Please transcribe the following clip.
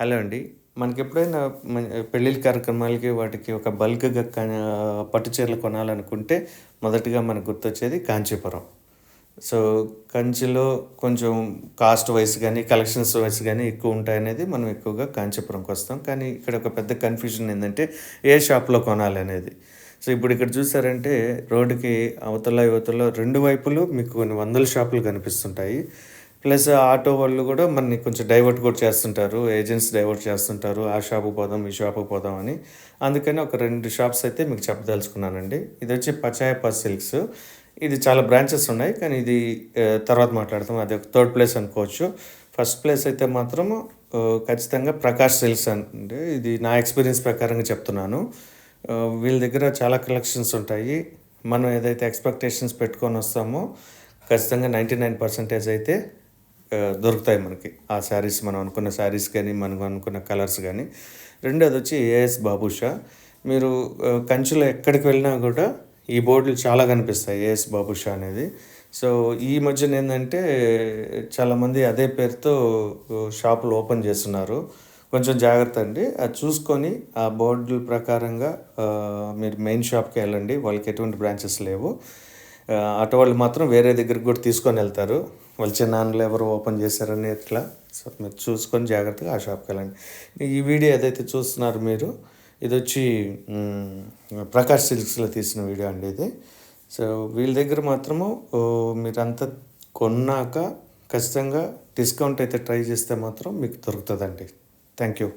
Hello అండి. మనకి ఎప్పుడైనా పెళ్ళిళ్ళ కార్యక్రమాలకి వాటికి ఒక బల్క్గా పట్టు చీరలు కొనాలనుకుంటే మొదటిగా మనకు గుర్తొచ్చేది కాంచీపురం. సో కంచిలో కొంచెం కాస్ట్ వైస్ కానీ కలెక్షన్స్ వైస్ కానీ ఎక్కువ ఉంటాయనేది మనం ఎక్కువగా కాంచీపురంకి వస్తాం. కానీ ఇక్కడ ఒక పెద్ద కన్ఫ్యూజన్ ఏంటంటే ఏ షాప్లో కొనాలి అనేది సో ఇప్పుడు ఇక్కడ చూసారంటే రోడ్డుకి అవతల యువతలో రెండు వైపులు మీకు కొన్ని వందల షాపులు కనిపిస్తుంటాయి. ప్లస్ ఆటో వాళ్ళు కూడా మనని కొంచెం డైవర్ట్ కూడా చేస్తుంటారు. ఏజెంట్స్ డైవర్ట్ చేస్తుంటారు. ఆ షాపుకి పోదాం ఈ షాపుకి పోదాం అని. అందుకని ఒక రెండు షాప్స్ అయితే మీకు చెప్పదలుచుకున్నానండి. ఇది వచ్చి పచాయపా సిల్క్స్. ఇది చాలా బ్రాంచెస్ ఉన్నాయి. కానీ ఇది తర్వాత మాట్లాడతాం. అది ఒక థర్డ్ ప్లేస్ అనుకోవచ్చు. ఫస్ట్ ప్లేస్ అయితే మాత్రము ఖచ్చితంగా ప్రకాష్ సిల్క్స్ అంటే ఇది నా ఎక్స్పీరియన్స్ ప్రకారంగా చెప్తున్నాను. వీళ్ళ దగ్గర చాలా కలెక్షన్స్ ఉంటాయి. మనం ఏదైతే ఎక్స్పెక్టేషన్స్ పెట్టుకొని వస్తామో ఖచ్చితంగా నైంటీ నైన్ పర్సెంటేజ్ అయితే దొరుకుతాయి మనకి. ఆ శారీస్ మనం అనుకున్న శారీస్ కానీ మనం అనుకున్న కలర్స్ కానీ. రెండోది వచ్చి ఏఎస్ బాబుషా. మీరు కంచులో కంచిలో ఎక్కడికి వెళ్ళినా కూడా ఈ బోర్డులు చాలా కనిపిస్తాయి ఏఎస్ బాబుషా అనేది. సో ఈ మధ్యన ఏంటంటే చాలామంది అదే పేరుతో షాపులు ఓపెన్ చేస్తున్నారు. కొంచెం జాగ్రత్త అండి. అది చూసుకొని ఆ బోర్డుల ప్రకారంగా మీరు మెయిన్ షాప్కి వెళ్ళండి. వాళ్ళకి ఎటువంటి బ్రాంచెస్ లేవు. అటు వాళ్ళు మాత్రం వేరే దగ్గరికి కూడా తీసుకొని వెళ్తారు. వాళ్ళ చిన్నాన్నలు ఎవరు ఓపెన్ చేశారని ఇట్లా సో మీరు చూసుకొని జాగ్రత్తగా ఆ షాప్కి వెళ్ళండి. ఈ వీడియో ఏదైతే చూస్తున్నారు మీరు ఇది వచ్చి ప్రకాష్ సిల్క్స్లో తీసిన వీడియో అండి ఇది. సో వీళ్ళ దగ్గర మాత్రము మీరంతా కొన్నాక ఖచ్చితంగా డిస్కౌంట్ అయితే ట్రై చేస్తే మాత్రం మీకు దొరుకుతుందండి. Thank you.